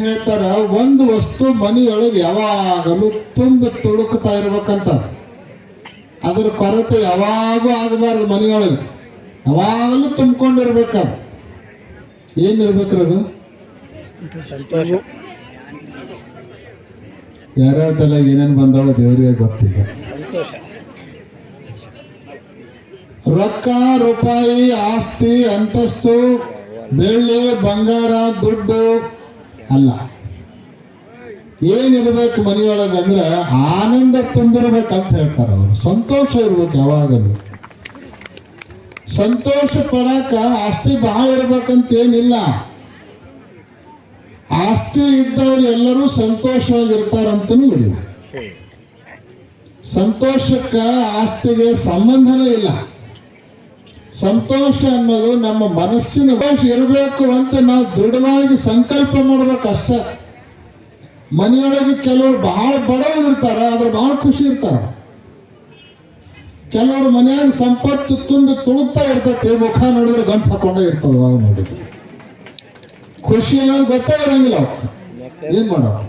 ಹೇಳ್ತಾರ, ಒಂದು ವಸ್ತು ಮನೆಯೊಳಗೆ ಯಾವಾಗಲೂ ತುಂಬಿ ತುಳುಕ್ತಾ ಇರ್ಬೇಕಂತ. ಅದ್ರ ಕೊರತೆ ಯಾವಾಗೂ ಆಗಬಾರ್ದು ಮನೆಯೊಳಗೆ. ಯಾವಾಗಲೂ ತುಂಬಿಕೊಂಡಿರ್ಬೇಕದು ಏನಿರ್ಬೇಕ್ರಿ ಅದು? ಯಾರ್ಯಾರ ತಲೆ ಏನೇನು ಬಂದಾವ ದೇವರಿಗೆ ಗೊತ್ತಿಲ್ಲ. ರೊಕ್ಕ, ರೂಪಾಯಿ, ಆಸ್ತಿ, ಅಂತಸ್ತು, ಬೆಳ್ಳಿ, ಬಂಗಾರ, ದುಡ್ಡು ಅಲ್ಲ. ಏನಿರ್ಬೇಕು ಮನೆಯೊಳಗೆ ಅಂದ್ರೆ ಆನಂದ ತುಂಬಿರ್ಬೇಕಂತ ಹೇಳ್ತಾರೆ ಅವರು. ಸಂತೋಷ ಇರ್ಬೇಕು ಯಾವಾಗಲೂ. ಸಂತೋಷ ಪಡಾಕ ಆಸ್ತಿ ಬಹಳ ಇರ್ಬೇಕಂತ ಏನಿಲ್ಲ. ಆಸ್ತಿ ಇದ್ದವ್ರು ಎಲ್ಲರೂ ಸಂತೋಷವಾಗಿರ್ತಾರಂತನೂ ಇಲ್ಲ. ಸಂತೋಷಕ್ಕೆ ಆಸ್ತಿಗೆ ಸಂಬಂಧನೇ ಇಲ್ಲ. ಸಂತೋಷ ಅನ್ನೋದು ನಮ್ಮ ಮನಸ್ಸಿನ ಭಾಷೆ ಇರಬೇಕು ಅಂತ ನಾವು ದೃಢವಾಗಿ ಸಂಕಲ್ಪ ಮಾಡ್ಬೇಕಷ್ಟೇ ಮನೆಯೊಳಗೆ ಕೆಲವರು ಬಹಳ ಬಡವರು ಇರ್ತಾರೆ, ಆದ್ರೆ ಬಹಳ ಖುಷಿ ಇರ್ತಾರೆ. ಕೆಲವರು ಮನೆಯಾಗ ಸಂಪತ್ತು ತುಂಬಿ ತುಳುಕ್ತಾ ಇರ್ತೈತೆ, ಮುಖ ನೋಡಿದ್ರೆ ಗಂಟು ಹಾಕೊಂಡೇ ಇರ್ತಾವೆ ನೋಡಿದ್ರೆ. ಖುಷಿ ಅನ್ನೋದು ಗೊತ್ತೇ ಇರಂಗಿಲ್ಲ ಅವಕ್ಕೆ ಏನ್ ಮಾಡೋ